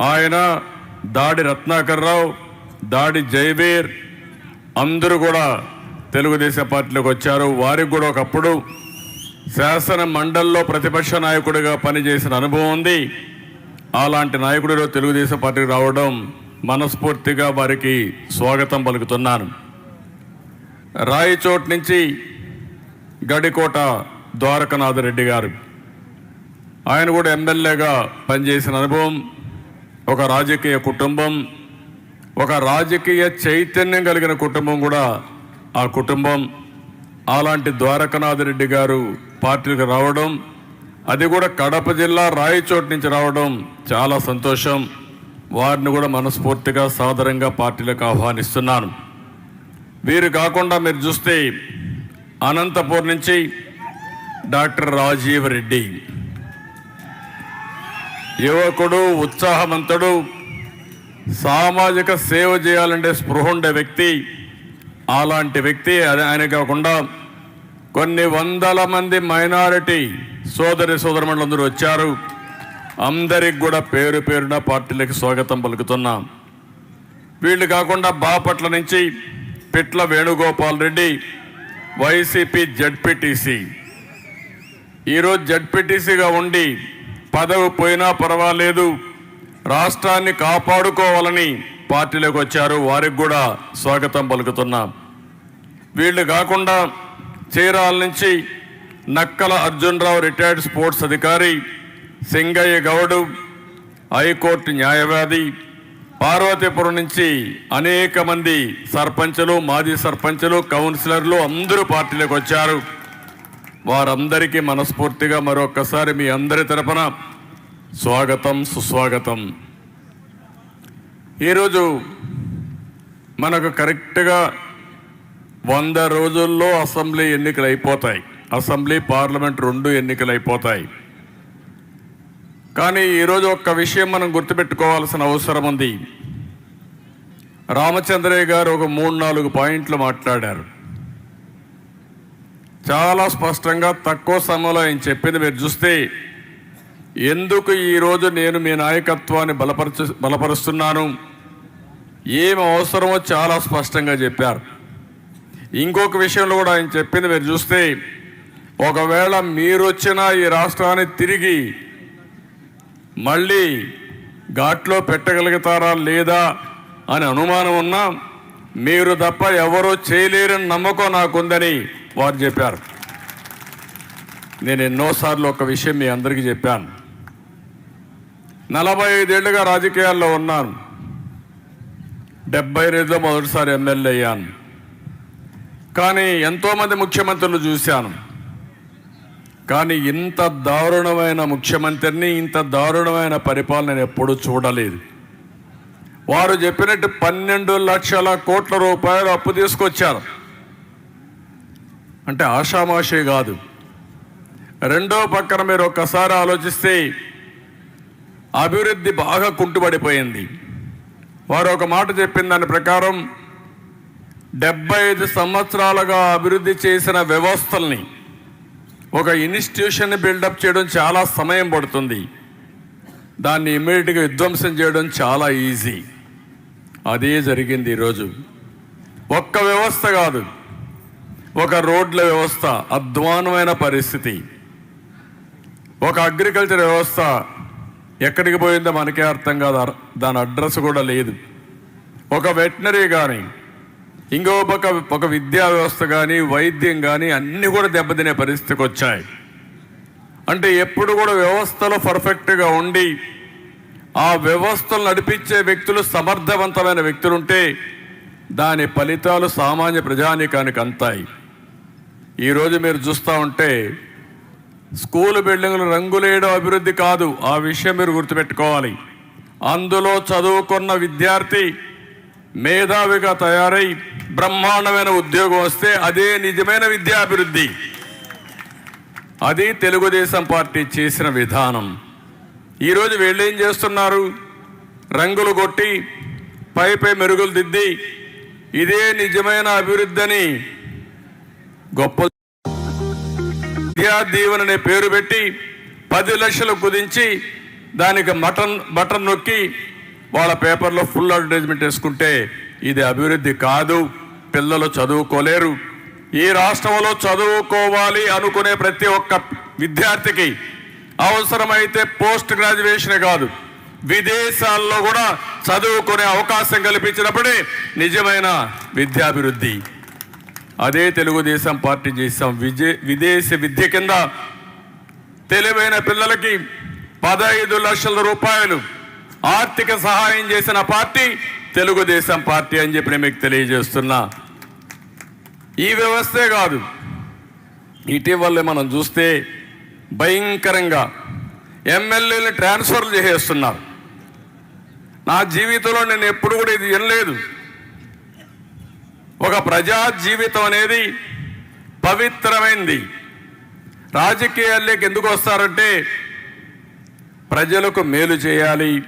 ఆయన దాడి రత్నాకర్రావు దాడి జయవీర్ అందరూ కూడా తెలుగుదేశం పార్టీలోకి వచ్చారు. వారికి కూడా ఒకప్పుడు శాసన మండలిలో ప్రతిపక్ష నాయకుడిగా పనిచేసిన అనుభవం ఉంది. అలాంటి నాయకుడిలో తెలుగుదేశం పార్టీకి రావడం మనస్ఫూర్తిగా వారికి స్వాగతం పలుకుతున్నాను. రాయచోట్ నుంచి గడికోట ద్వారకనాథ రెడ్డి గారు. ఆయన కూడా ఎమ్మెల్యేగా పనిచేసిన అనుభవం ఒక రాజకీయ కుటుంబం ఒక రాజకీయ చైతన్యం కలిగిన కుటుంబం కూడా ఆ కుటుంబం. అలాంటి ద్వారకనాథ్ రెడ్డి గారు పార్టీకి రావడం అది కూడా కడప జిల్లా రాయచోటు నుంచి రావడం చాలా సంతోషం. వారిని కూడా మనస్ఫూర్తిగా సాదరంగా పార్టీలకు ఆహ్వానిస్తున్నాను. వీరు కాకుండా మీరు చూస్తే అనంతపూర్ నుంచి డాక్టర్ రాజీవ్ రెడ్డి. యువకుడు ఉత్సాహవంతుడు సామాజిక సేవ చేయాలంటే స్పృహ ఉండే వ్యక్తి. అలాంటి వ్యక్తి ఆయన కాకుండా కొన్ని వందల మంది మైనారిటీ సోదరి సోదరమండలందరూ వచ్చారు. అందరికి కూడా పేరు పేరున పార్టీలకు స్వాగతం పలుకుతున్నాం. వీళ్ళు కాకుండా బాపట్ల నుంచి పిట్ల వేణుగోపాల్ రెడ్డి వైసీపీ జడ్పీటీసీ. ఈరోజు జడ్పీటీసీగా ఉండి పదవి పోయినా పర్వాలేదు. రాష్ట్రాన్ని కాపాడుకోవాలని పార్టీలోకి వచ్చారు. వారికి కూడా స్వాగతం పలుకుతున్నాం. వీళ్ళు కాకుండా చీరాల నుంచి నక్కల అర్జున్రావు రిటైర్డ్ స్పోర్ట్స్ అధికారి సింగయ్య గౌడు హైకోర్టు న్యాయవాది పార్వతీపురం నుంచి అనేక మంది సర్పంచులు మాజీ సర్పంచులు కౌన్సిలర్లు అందరూ పార్టీలోకి వచ్చారు. వారందరికీ మనస్ఫూర్తిగా మరొక్కసారి మీ అందరి తరపున స్వాగతం సుస్వాగతం. ఈరోజు మనకు కరెక్ట్గా వంద రోజుల్లో అసెంబ్లీ ఎన్నికలు అయిపోతాయి అసెంబ్లీ పార్లమెంట్ రెండు ఎన్నికలు అయిపోతాయి కానీ ఈరోజు ఒక్క విషయం మనం గుర్తుపెట్టుకోవాల్సిన అవసరం ఉంది. రామచంద్రయ్య గారు ఒక మూడు నాలుగు పాయింట్లు మాట్లాడారు. చాలా స్పష్టంగా తక్కువ సమయంలో ఆయన చెప్పింది మీరు చూస్తే ఎందుకు ఈరోజు నేను మీ నాయకత్వాన్ని బలపరచు బలపరుస్తున్నాను? ఏం అవసరమో చాలా స్పష్టంగా చెప్పారు. ఇంకొక విషయంలో కూడా ఆయన చెప్పింది మీరు చూస్తే ఒకవేళ మీరు వచ్చినా ఈ రాష్ట్రాన్ని తిరిగి మళ్ళీ ఘాట్లో పెట్టగలుగుతారా లేదా అని అనుమానం ఉన్నా మీరు తప్ప ఎవరూ చేయలేరని నమ్మకం నాకుందని వారు చెప్పారు. నేను ఎన్నోసార్లు ఒక విషయం మీ అందరికీ చెప్పాను. నలభై ఐదేళ్ళుగా రాజకీయాల్లో ఉన్నాను. డెబ్బై ఐదులో మొదటిసారి ఎమ్మెల్యే అయ్యాను. కానీ ఎంతోమంది ముఖ్యమంత్రులు చూశాను. కానీ ఇంత దారుణమైన ముఖ్యమంత్రిని ఇంత దారుణమైన పరిపాలన నేను ఎప్పుడూ చూడలేదు. వారు చెప్పినట్టు పన్నెండు లక్షల కోట్ల రూపాయలు అప్పు తీసుకొచ్చారు. అంటే ఆషామాషే కాదు. రెండో పక్కన మీరు ఒక్కసారి ఆలోచిస్తే అభివృద్ధి బాగా కుంటుపడిపోయింది వారు ఒక మాట చెప్పిన దాని ప్రకారం డెబ్బై ఐదు సంవత్సరాలుగా అభివృద్ధి చేసిన వ్యవస్థల్ని ఒక ఇన్స్టిట్యూషన్ బిల్డప్ చేయడం చాలా సమయం పడుతుంది. దాన్ని ఇమ్మీడియట్గా విధ్వంసం చేయడం చాలా ఈజీ. అదే జరిగింది ఈరోజు. ఒక్క వ్యవస్థ కాదు. ఒక రోడ్ల వ్యవస్థ అధ్వానమైన పరిస్థితి. ఒక అగ్రికల్చర్ వ్యవస్థ ఎక్కడికి పోయిందో మనకే అర్థం కాదు దాని అడ్రస్ కూడా లేదు. ఒక వెటనరీ కానీ ఇంకో పక్క ఒక విద్యా వ్యవస్థ కానీ వైద్యం కానీ అన్నీ కూడా దెబ్బతినే పరిస్థితికి వచ్చాయి. అంటే ఎప్పుడు కూడా వ్యవస్థలో పర్ఫెక్ట్గా ఉండి ఆ వ్యవస్థలు నడిపించే వ్యక్తులు సమర్థవంతమైన వ్యక్తులుంటే దాని ఫలితాలు సామాన్య ప్రజానీకానికి అంతాయి. ఈరోజు మీరు చూస్తూ ఉంటే స్కూల్ బిల్డింగ్లు రంగులేయడం అభివృద్ధి కాదు ఆ విషయం మీరు గుర్తుపెట్టుకోవాలి. అందులో చదువుకున్న విద్యార్థి మేధావిగా తయారై బ్రహ్మాండమైన ఉద్యోగం వస్తే అదే నిజమైన విద్యాభివృద్ధి అది తెలుగుదేశం పార్టీ చేసిన విధానం. ఈరోజు వీళ్ళు ఏం చేస్తున్నారు? రంగులు కొట్టి పై పై మెరుగులు దిద్ది ఇదే నిజమైన అభివృద్ధి అని గొప్ప విద్యా పేరు పెట్టి పది లక్షలు కుదించి దానికి మటన్ బటన్ నొక్కి వాళ్ళ పేపర్లో ఫుల్ అడ్వర్టైజ్మెంట్ వేసుకుంటే ఇది అభివృద్ధి కాదు పిల్లలు చదువుకోలేరు. ఈ రాష్ట్రంలో చదువుకోవాలి అనుకునే ప్రతి ఒక్క విద్యార్థికి అవసరమైతే పోస్ట్ గ్రాడ్యుయేషన్ కాదు విదేశాల్లో కూడా చదువుకునే అవకాశం కల్పించినప్పుడే నిజమైన విద్యాభివృద్ధి. అదే తెలుగుదేశం పార్టీ చేసాం విజయ విదేశీ విద్య కింద తెలివైన పిల్లలకి పదహైదు లక్షల రూపాయలు ఆర్థిక సహాయం చేసిన పార్టీ తెలుగుదేశం పార్టీ అని చెప్పి నేను మీకు తెలియజేస్తున్నా. ఈ వ్యవస్థే కాదు. ఇటీవల మనం చూస్తే భయంకరంగా ఎమ్మెల్యేలు ట్రాన్స్ఫర్లు చేసేస్తున్నారు. నా జీవితంలో నేను ఎప్పుడు కూడా ఇది వినలేదు. ఒక ప్రజా జీవితం అనేది పవిత్రమైంది. రాజకీయాల్లోకి ఎందుకు వస్తారంటే ప్రజలకు మేలు చేయాలి.